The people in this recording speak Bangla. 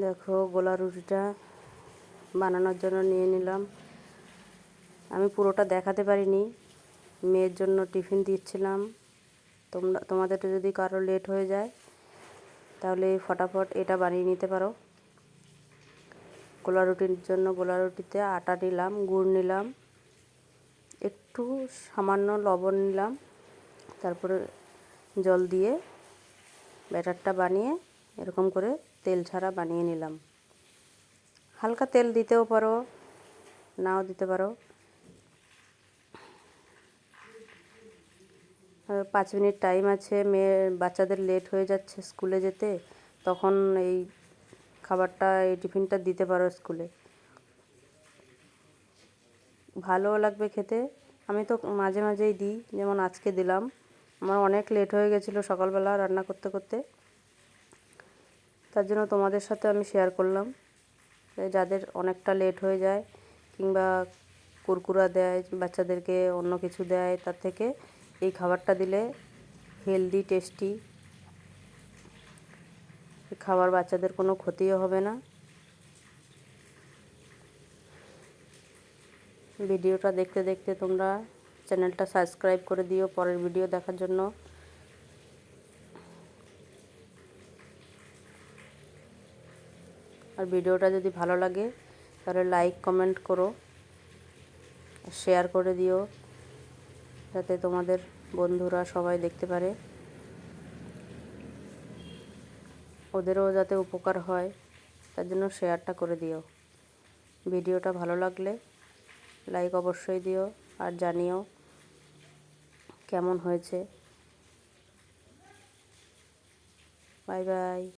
দেখো গোলা রুটিটা বানানোর জন্য নিয়ে নিলাম। আমি পুরোটা দেখাতে পারিনি, মেয়ের জন্য টিফিন দিচ্ছিলাম। তোমরা তোমাদের যদি কারও লেট হয়ে যায়, তাহলে ফটাফট এটা বানিয়ে নিতে পারো। গোলা রুটির জন্য গোলা রুটিতে আটা নিলাম, গুড় নিলাম, একটু সামান্য লবণ নিলাম, তারপরে জল দিয়ে ব্যাটারটা বানিয়ে এরকম করে তেল ছাড়া বানিয়ে নিলাম। হালকা তেল দিতেও পারো, নাও দিতে পারো। পাঁচ মিনিট টাইম আছে, মেয়ে, বাচ্চাদের লেট হয়ে যাচ্ছে স্কুলে যেতে, তখন এই খাবারটা, এই টিফিনটা দিতে পারো স্কুলে ভালোও লাগবে খেতে। আমি তো মাঝে মাঝেই দিই, যেমন আজকে দিলাম। আমার অনেক লেট হয়ে গেছিল সকালবেলা রান্না করতে করতে। তার জন্য তোমাদের সাথে আমি শেয়ার করলাম। যাদের অনেকটা লেট হয়ে যায় কিংবা কুরকুরা দেয়, বাচ্চাদেরকে অন্য কিছু দেয়, তার থেকে এই খাবারটা দিলে হেলদি টেস্টি খাবার বাচ্চাদের কোনো ক্ষতিও হবে না। ভিডিওটা দেখতে দেখতে তোমরা চ্যানেলটা সাবস্ক্রাইব করে দিও। পরের ভিডিও দেখার জন্য আর ভিডিওটা যদি ভালো লাগে, তাহলে লাইক কমেন্ট করো শেয়ার করে দিও, যাতে তোমাদের বন্ধুরা সবাই দেখতে পারে। ওদেরও যাতে উপকার হয়, তার জন্য শেয়ারটা করে দিও। ভিডিওটা ভালো লাগলে লাইক অবশ্যই দিও, আর জানিও কেমন হয়েছে। Bye bye